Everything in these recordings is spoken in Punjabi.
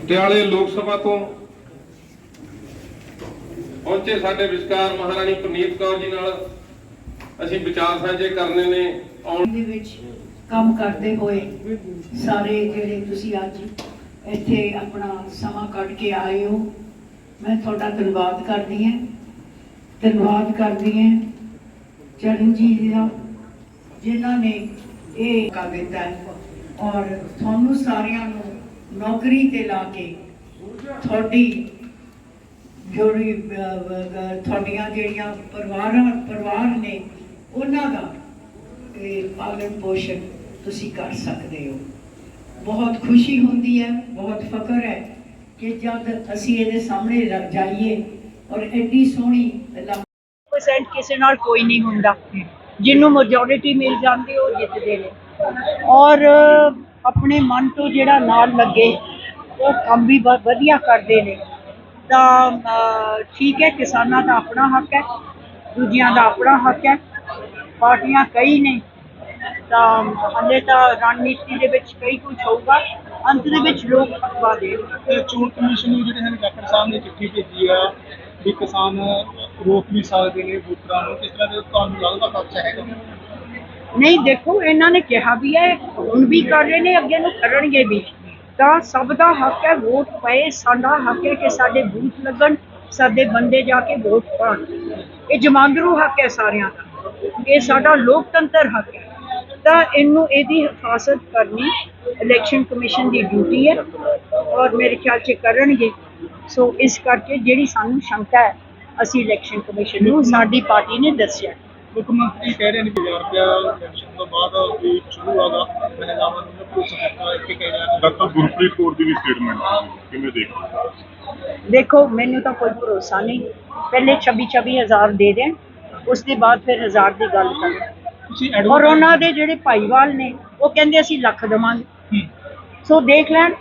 ਪਟਿਆਲੇ ਲੋਕ ਸਭਾ ਤੋਂ ਪਹੁੰਚੇ ਸਾਡੇ ਵਿਚਕਾਰ ਮਹਾਰਾਣੀ ਪ੍ਰਨੀਤ ਕੌਰ ਜੀ ਨਾਲ ਅਸੀਂ ਵਿਚਾਰ ਸਾਂਝੇ ਕਰਨੇ ਨੇ ਆਉਣ ਦੇ ਵਿੱਚ ਕੰਮ ਕਰਦੇ ਹੋਏ ਸਾਰੇ ਜਿਹੜੇ ਤੁਸੀਂ ਅੱਜ ਇੱਥੇ ਆਪਣਾ ਸਮਾਂ ਕੱਢ ਕੇ ਆਏ ਹੋ, ਮੈਂ ਤੁਹਾਡਾ ਧੰਨਵਾਦ ਕਰਦੀ ਹਾਂ। ਧੰਨਵਾਦ ਕਰਦੀ ਹਾਂ ਚਰਨ ਜੀ ਦਾ, ਜਿਨ੍ਹਾਂ ਨੇ ਇਹ ਕਰ ਦਿੱਤਾ ਔਰ ਤੁਹਾਨੂੰ ਸਾਰਿਆਂ ਨੂੰ ਨੌਕਰੀ ਤੇ ਲਾ ਕੇ ਤੁਹਾਡੀ ਜਿਹੜੀ ਤੁਹਾਡੀਆਂ ਜਿਹੜੀਆਂ ਪਰਿਵਾਰਾਂ, ਪਰਿਵਾਰ ਨੇ, ਉਹਨਾਂ ਦਾ ਇਹ ਪਾਲਣ ਪੋਸ਼ਣ ਤੁਸੀਂ ਕਰ ਸਕਦੇ ਹੋ। ਬਹੁਤ ਖੁਸ਼ੀ ਹੁੰਦੀ ਹੈ, ਬਹੁਤ ਫਖਰ ਹੈ ਕਿ ਜਦ ਅਸੀਂ ਇਹਦੇ ਸਾਹਮਣੇ ਜਾਈਏ ਔਰ ਐਡੀ ਸੋਹਣੀ ਲਾ- ਪਰਸੈਂਟ ਕਿਸੇ ਨਾਲ ਕੋਈ ਨਹੀਂ ਹੁੰਦਾ। ਜਿਹਨੂੰ ਮੈਜੋਰਿਟੀ ਮਿਲ ਜਾਂਦੀ ਉਹ ਜਿੱਤਦੇ ਨੇ। ਔਰ ਆਪਣੇ ਮਨ ਤੋਂ ਜਿਹੜਾ ਨਾਲ ਲੱਗੇ, ਉਹ ਕੰਮ ਵੀ ਵਧੀਆ ਕਰਦੇ ਨੇ। ਤਾਂ ਠੀਕ ਹੈ, ਕਿਸਾਨਾਂ ਦਾ ਆਪਣਾ ਹੱਕ ਹੈ, ਦੂਜਿਆਂ ਦਾ ਆਪਣਾ ਹੱਕ ਹੈ, ਪਾਰਟੀਆਂ ਕਈ ਨੇ। ਤਾਂ ਹਲੇ ਤਾਂ ਰਣਨੀਤੀ ਦੇ ਵਿੱਚ ਕਈ ਕੁਝ ਹੋਊਗਾ। ਅੰਤ ਦੇ ਵਿੱਚ ਲੋਕ ਫਤਵਾ ਦੇ ਤੇ ਚੋਣ ਕਮਿਸ਼ਨ ਨੂੰ ਜਿਹੜੇ ਹਨ ਡਾਕਟਰ ਸਾਹਿਬ ਨੇ ਚਿੱਠੀ ਭੇਜੀ ਆ ਵੀ ਕਿਸਾਨ ਰੋਕ ਵੀ ਸਕਦੇ ਨੇ ਵੋਟਰਾਂ ਨੂੰ ਕਿਸ ਤਰ੍ਹਾਂ ਦੇ ਤੁਹਾਨੂੰ ਲੱਗਦਾ ਖਰਚਾ ਹੈਗਾ? ਨਹੀਂ ਦੇਖੋ ਇਹਨਾਂ ਨੇ ਕਿਹਾ ਵੀ ਹੈ ਹੁਣ ਵੀ ਕਰ ਰਹੇ ਨੇ ਅੱਗੇ ਨੂੰ ਕਰਨਗੇ ਵੀ। ਤਾਂ ਸਭ ਦਾ ਹੱਕ ਹੈ ਵੋਟ ਪਏ ਸਾਡਾ ਹੱਕ ਹੈ ਕਿ ਸਾਡੇ ਬੂਥ ਲੱਗਣ ਸਾਡੇ ਬੰਦੇ ਜਾ ਕੇ ਵੋਟ ਪਾਉਣ ਇਹ ਜਮਾਂਦਰੂ ਹੱਕ ਹੈ ਸਾਰਿਆਂ ਦਾ। ਇਹ ਸਾਡਾ ਲੋਕਤੰਤਰ ਹੱਕ ਹੈ। ਤਾਂ ਇਹਨੂੰ ਇਹਦੀ ਹਿਫਾਜ਼ਤ ਕਰਨੀ ਇਲੈਕਸ਼ਨ ਕਮਿਸ਼ਨ ਦੀ ਡਿਊਟੀ ਹੈ ਔਰ ਮੇਰੇ ਖਿਆਲ 'ਚ ਕਰਨਗੇ। ਸੋ ਇਸ ਕਰਕੇ ਜਿਹੜੀ ਸਾਨੂੰ ਸ਼ੰਕਾ ਹੈ ਅਸੀਂ ਇਲੈਕਸ਼ਨ ਕਮਿਸ਼ਨ ਨੂੰ ਸਾਡੀ ਪਾਰਟੀ ਨੇ ਦੱਸਿਆ। ਮੁੱਖ ਮੰਤਰੀ ਕਹਿ ਰਹੇ ਨੇ ਕਿ 1000 ਰੁਪਇਆ ਪੈਨਸ਼ਨ ਤੋਂ ਬਾਅਦ ਵੀ ਸ਼ੁਰੂ ਹੋਗਾ। ਮਹਿਲਾਵਾਂ ਨੂੰ ਪੁੱਛ ਸਕਦਾ ਹੈ ਕਿ ਕਹਿ ਰਿਹਾ ਡਾਕਟਰ ਗੁਰਪ੍ਰੀਤ ਕੌਰ ਦੀ ਵੀ ਸਟੇਟਮੈਂਟ ਕਿਵੇਂ ਦੇਖਦੇ ਦੇਖੋ ਮੈਨੂੰ ਤਾਂ ਕੋਈ ਭਰੋਸਾ ਨਹੀਂ। ਪਹਿਲੇ 26 26 ਹਜ਼ਾਰ ਦੇ ਦੇਣ ਉਸ ਦੇ ਬਾਅਦ ਫਿਰ ਹਜ਼ਾਰ ਦੀ ਗੱਲ ਕਰਾਂ। ਤੁਸੀਂ ਔਰ ਉਹਨਾਂ ਦੇ ਜਿਹੜੇ ਭਾਈਵਾਲ ਨੇ ਉਹ ਕਹਿੰਦੇ ਅਸੀਂ ਲੱਖ ਦੇਵਾਂਗੇ। ਸੋ ਦੇਖ ਲੈਣ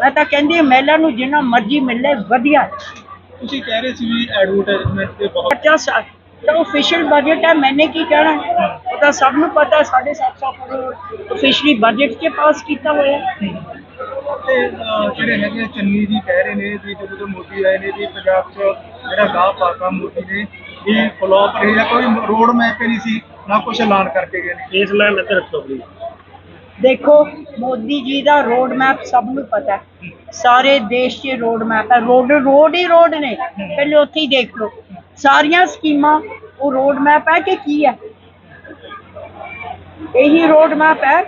ਮੈਂ ਤਾਂ ਕਹਿੰਦੀ ਹਾਂ, ਮਹਿਲਾ ਨੂੰ ਜਿੰਨਾ ਮਰਜ਼ੀ ਮਿਲੇ ਵਧੀਆ। ਤੁਸੀਂ ਕਹਿ ਰਹੇ ਸੀ ਵੀ ਐਡਵਰਟਾਈਜ਼ਮੈਂਟ ਤੇ ਬਹੁਤ ਬੱਚਾ ਸਾ- ਤਾਂ official ਬਜਟ ਹੈ ਮੈਨੇ ਕੀ ਕਹਿਣਾ? ਹੈ? ਉਹ ਤਾਂ ਸਭ ਨੂੰ ਪਤਾ ਹੈ 750 ਕਰੋੜ officially ਬਜਟ 'ਚ ਪਾਸ ਕੀਤਾ ਹੋਇਆ। ਹੈ। ਤੇ ਅਹ, ਜਿਹੜੇ ਹੈਗੇ ਚੰਨੀ ਜੀ ਕਹਿ ਰਹੇ ਨੇ ਵੀ ਜਦੋਂ ਤੋਂ ਮੋਦੀ ਆਏ ਨੇ ਵੀ ਪੰਜਾਬ 'ਚ ਜਿਹੜਾ ਗਾਹ ਪਾਤਾ ਮੋਦੀ ਨੇ ਇਹ ਫਲੋਪ ਰਿਹਾ ਕੋਈ ਰੋਡ ਮੈਪ ਹੀ ਨਹੀਂ ਸੀ। ਨਾ ਕੁਝ ਐਲਾਨ ਕਰਕੇ ਗਏ ਨੇ। ਇਸ ਲਾਈਨ ਤੇ ਰੱਖੋ ਪਲੀਜ਼ ਦੇਖੋ ਮੋਦੀ ਜੀ ਦਾ ਰੋਡ ਮੈਪ ਸਭ ਨੂੰ ਪਤਾ ਹੈ। ਸਾਰੇ ਦੇਸ਼ 'ਚ ਰੋਡ ਮੈਪ ਹੈ। ਰੋਡ ਰੋਡ ਹੀ ਰੋਡ ਨੇ। ਪਹਿਲੇ ਉੱਥੇ ਹੀ ਦੇਖ ਲਓ। ਸਾਰੀਆਂ ਸਕੀਮਾਂ ਉਹ ਰੋਡ ਮੈਪ ਹੈ ਕਿ ਕੀ ਹੈ? ਇਹੀ ਰੋਡ ਮੈਪ ਹੈ।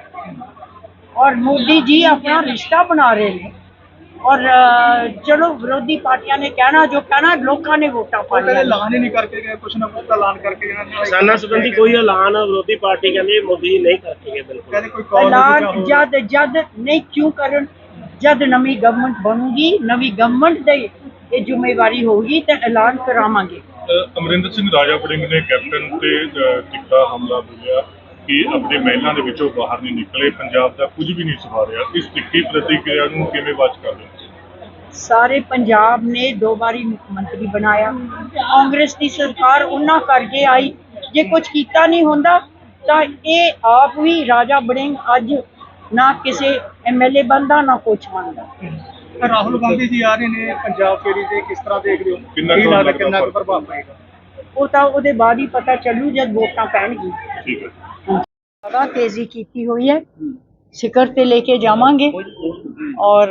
ਔਰ ਮੋਦੀ ਜੀ ਆਪਣਾ ਰਿਸ਼ਤਾ ਬਣਾ ਰਹੇ ਨੇ। ਔਰ ਚਲੋ ਵਿਰੋਧੀ ਪਾਰਟੀਆਂ ਨੇ ਕਹਿਣਾ ਜੋ ਕਹਿਣਾ ਲੋਕਾਂ ਨੇ ਵੋਟਾਂ ਪਾਣੀਆਂ ਐਲਾਨ ਹੀ ਨਹੀਂ ਕਰਕੇ ਗਏ ਕੁਝ ਨਾ ਕੁਝ ਤਾਂ ਐਲਾਨ ਕਰਕੇ ਕਿਸਾਨਾਂ ਸੰਬੰਧੀ ਕੋਈ ਐਲਾਨ ਵਿਰੋਧੀ ਪਾਰਟੀ ਕਹਿੰਦੀ ਮੋਦੀ ਨਹੀਂ ਕਰਕੇ ਗਏ ਬਿਲਕੁਲ। ਕਹਿੰਦੇ ਕੋਈ ਕਾਲ ਐਲਾਨ ਜਦ ਜਦ ਨਹੀਂ ਕਿਉਂ ਕਰਨ? ਜਦ ਨਵੀਂ ਗਵਰਨਮੈਂਟ ਬਣੂਗੀ ਨਵੀਂ ਗਵਰਨਮੈਂਟ ਦੀ ਇਹ ਜ਼ਿੰਮੇਵਾਰੀ ਹੋਊਗੀ ਤਾਂ ਐਲਾਨ ਕਰਾਵਾਂਗੇ। ਅਮਰਿੰਦਰ ਸਿੰਘ ਰਾਜਾ ਵੜਿੰਗ ਨੇ ਕੈਪਟਨ ਤੇ ਤਿੱਖਾ ਹਮਲਾ ਬੋਲਿਆ ਕਿ ਆਪਣੇ ਮਹਿਲਾਂ ਦੇ ਵਿੱਚੋਂ ਬਾਹਰ ਨਹੀਂ ਨਿਕਲੇ ਪੰਜਾਬ ਦਾ ਕੁਝ ਵੀ ਨਹੀਂ ਸਵਾਰਿਆ। ਇਸ ਤਿੱਖੀ ਪ੍ਰਤੀਕਿਰਿਆ ਨੂੰ ਕਿਵੇਂ ਬਚ ਕਰਦੇ ਸਾਰੇ ਪੰਜਾਬ ਨੇ ਦੋ ਵਾਰੀ ਮੁੱਖ ਮੰਤਰੀ ਬਣਾਇਆ। ਕਾਂਗਰਸ ਦੀ ਸਰਕਾਰ ਉਹਨਾਂ ਕਰਕੇ ਆਈ। ਜੇ ਕੁਝ ਕੀਤਾ ਨਹੀਂ ਹੁੰਦਾ ਤਾਂ ਇਹ ਆਪ ਵੀ ਰਾਜਾ ਬੜਿੰਗ ਅੱਜ ਨਾ ਕਿਸੇ ਐਮਐਲਏ ਬੰਦਾ ਨਾ ਕੁਛ ਬਣਦਾ। ਰਾਹੁਲ ਗਾਂਧੀ ਜੀ ਆ ਰਹੇ ਨੇ ਪੰਜਾਬ ਫੇਰੀ ਤੇ ਕਿਸ ਤਰ੍ਹਾਂ ਦੇਖਦੇ ਹੋ? ਕਿੰਨਾ ਕੀ ਲੱਗਦਾ ਕਿੰਨਾ ਕੁ? ਪ੍ਰਭਾਵ ਪਏਗਾ? ਉਹ ਤਾਂ ਉਹਦੇ ਬਾਅਦ ਹੀ ਪਤਾ ਚੱਲੂ ਜਦ ਵੋਟਾਂ ਪੈਣਗੀਆਂ। ਠੀਕ ਹੈ। ਜ਼ਿਆਦਾ ਤੇਜ਼ੀ ਕੀਤੀ ਹੋਈ ਹੈ। ਸਿਖਰ ਤੇ ਲੈ ਕੇ ਜਾਵਾਂਗੇ। ਔਰ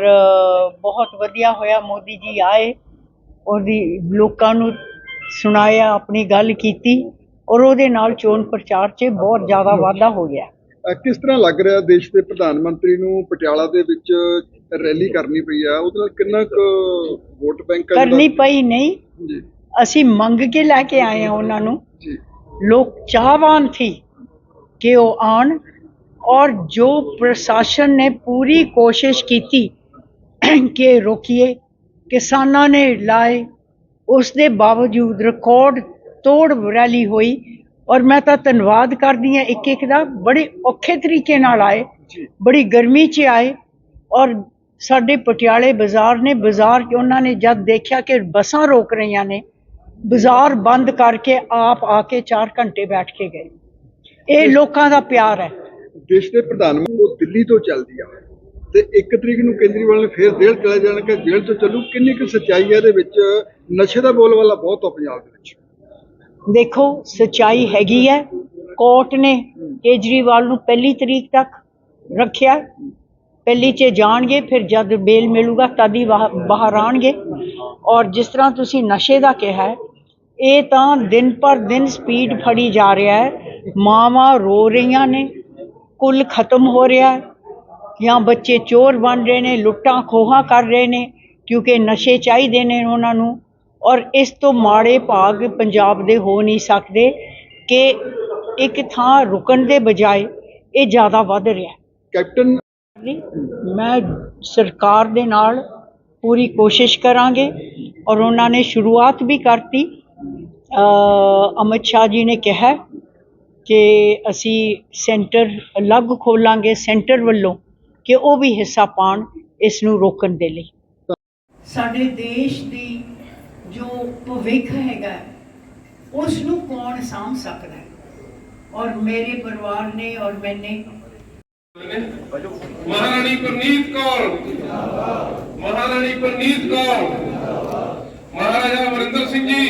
ਬਹੁਤ ਵਧੀਆ ਹੋਇਆ ਮੋਦੀ ਜੀ ਆਏ ਉਹਦੀ ਲੋਕਾਂ ਨੂੰ ਸੁਣਾਇਆ ਆਪਣੀ ਗੱਲ ਕੀਤੀ ਔਰ ਉਹਦੇ ਨਾਲ ਚੋਣ ਪ੍ਰਚਾਰ 'ਚ ਬਹੁਤ ਜ਼ਿਆਦਾ ਵਾਧਾ ਹੋ ਗਿਆ। ਕਿਸ ਤਰ੍ਹਾਂ ਲੱਗ ਰਿਹਾ ਦੇਸ਼ ਦੇ ਪ੍ਰਧਾਨ ਮੰਤਰੀ ਨੂੰ ਪਟਿਆਲਾ ਦੇ ਵਿੱਚ ਰੈਲੀ ਕਰਨੀ ਪਈ ਆ? ਉਹਦੇ ਨਾਲ ਕਿੰਨਾ ਕੁ ਵੋਟ ਬੈਂਕ ਕਰਨੀ ਪਈ ਨਹੀਂ। ਜੀ। ਅਸੀਂ ਮੰਗ ਕੇ ਲੈ ਕੇ ਆਏ ਹਾਂ ਉਹਨਾਂ ਨੂੰ। ਜੀ। ਲੋਕ ਚਾਹਵਾਨ ਥੀ ਕਿ ਉਹ ਆਣ ਔਰ ਜੋ ਪ੍ਰਸ਼ਾਸਨ ਨੇ ਪੂਰੀ ਕੋਸ਼ਿਸ਼ ਕੀਤੀ ਕਿ ਰੋਕੀਏ ਕਿਸਾਨਾਂ ਨੇ ਲਾਏ ਉਸ ਦੇ ਬਾਵਜੂਦ ਰਿਕਾਰਡ ਤੋੜ ਰੈਲੀ ਹੋਈ ਔਰ ਮੈਂ ਤਾਂ ਧੰਨਵਾਦ ਕਰਦੀ ਹਾਂ ਇੱਕ ਇੱਕ ਦਾ ਬੜੇ ਔਖੇ ਤਰੀਕੇ ਨਾਲ ਆਏ ਬੜੀ ਗਰਮੀ 'ਚ ਆਏ ਔਰ ਸਾਡੇ ਪਟਿਆਲੇ ਬਾਜ਼ਾਰ ਨੇ ਬਾਜ਼ਾਰ 'ਚ ਉਹਨਾਂ ਨੇ ਜਦ ਦੇਖਿਆ ਕਿ ਬੱਸਾਂ ਰੋਕ ਰਹੀਆਂ ਨੇ ਬਾਜ਼ਾਰ ਬੰਦ ਕਰਕੇ ਆਪ ਆ ਕੇ 4 ਘੰਟੇ ਬੈਠ ਕੇ ਗਏ ਇਹ ਲੋਕਾਂ ਦਾ ਪਿਆਰ ਹੈ ਦੇਸ਼ ਦੇ ਪ੍ਰਧਾਨ ਉਹ ਦਿੱਲੀ ਤੋਂ ਚੱਲਦੀ ਆ। ਤੇ 1 ਤਰੀਕ ਨੂੰ ਕੇਜਰੀਵਾਲ ਨੇ ਫੇਰ ਜੇਲ੍ਹ ਚਲੇ ਜਾਣਗੇ ਜੇਲ੍ਹ ਤੋਂ ਚੱਲੂ। ਕਿੰਨੀ ਕੁ ਸੱਚਾਈ ਹੈ ਇਹਦੇ ਵਿੱਚ? ਨਸ਼ੇ ਦਾ ਬੋਲਵਾਲਾ ਬਹੁਤ ਆ ਪੰਜਾਬ ਦੇ ਵਿੱਚ। ਦੇਖੋ, ਸਚਾਈ ਹੈਗੀ ਹੈ। ਕੋਰਟ ਨੇ ਕੇਜਰੀਵਾਲ ਨੂੰ ਪਹਿਲੀ ਤਰੀਕ ਤੱਕ ਰੱਖਿਆ। ਪਹਿਲੀ 'ਚ ਜਾਣਗੇ, ਫਿਰ ਜਦ ਬੇਲ ਮਿਲੂਗਾ ਤਦ ਹੀ ਬਾਹਰ ਆਣਗੇ। ਔਰ ਜਿਸ ਤਰ੍ਹਾਂ ਤੁਸੀਂ ਨਸ਼ੇ ਦਾ ਕਿਹਾ ਹੈ, ਇਹ ਤਾਂ ਦਿਨ ਪਰ ਦਿਨ ਸਪੀਡ ਫੜੀ ਜਾ ਰਿਹਾ ਹੈ। ਮਾਵਾਂ ਰੋ ਰਹੀਆਂ ਨੇ। ਕੁੱਲ ਖਤਮ ਹੋ ਰਿਹਾ ਹੈ। ਜਾਂ ਬੱਚੇ ਚੋਰ ਬਣ ਰਹੇ ਨੇ ਲੁੱਟਾਂ ਖੋਹਾਂ ਕਰ ਰਹੇ ਨੇ ਕਿਉਂਕਿ ਨਸ਼ੇ ਚਾਹੀਦੇ ਨੇ ਉਹਨਾਂ ਨੂੰ। ਔਰ ਇਸ ਤੋਂ ਮਾੜੇ ਭਾਗ ਪੰਜਾਬ ਦੇ ਹੋ ਨਹੀਂ ਸਕਦੇ ਕਿ ਇੱਕ ਥਾਂ ਰੁਕਣ ਦੇ ਬਜਾਏ ਇਹ ਜ਼ਿਆਦਾ ਵੱਧ ਰਿਹਾ ਕੈਪਟਨ ਮੈਂ ਸਰਕਾਰ ਦੇ ਨਾਲ ਪੂਰੀ ਕੋਸ਼ਿਸ਼ ਕਰਾਂਗੇ ਔਰ ਉਹਨਾਂ ਨੇ ਸ਼ੁਰੂਆਤ ਵੀ ਕਰਤੀ। ਅ, ਅਮਿਤ ਸ਼ਾਹ ਜੀ ਨੇ ਕਿਹਾ ਕਿ ਅਸੀਂ ਸੈਂਟਰ ਅਲੱਗ ਖੋਲਾਂਗੇ ਸੈਂਟਰ ਵੱਲੋਂ ਕਿ ਉਹ ਵੀ ਹਿੱਸਾ ਪਾਣ ਇਸ ਨੂੰ ਰੋਕਣ ਦੇ ਲਈ। ਸਾਡੇ ਦੇਸ਼ ਦੀ ਜੋ ਭਵਿੱਖ ਹੈਗਾ ਉਸ ਨੂੰ ਕੌਣ ਸਾਂਭ ਸਕਦਾ ਹੈ? ਔਰ ਮੇਰੇ ਪਰਿਵਾਰ ਨੇ ਔਰ ਮੈਨੇ ਮਹਾਰਾਣੀ ਪ੍ਰਨੀਤ ਕੌਰ ਮਹਾਰਾਣੀ ਪ੍ਰਨੀਤ ਕੌਰ ਮਹਾਰਾਜਾ ਅਮਰਿੰਦਰ ਸਿੰਘ ਜੀ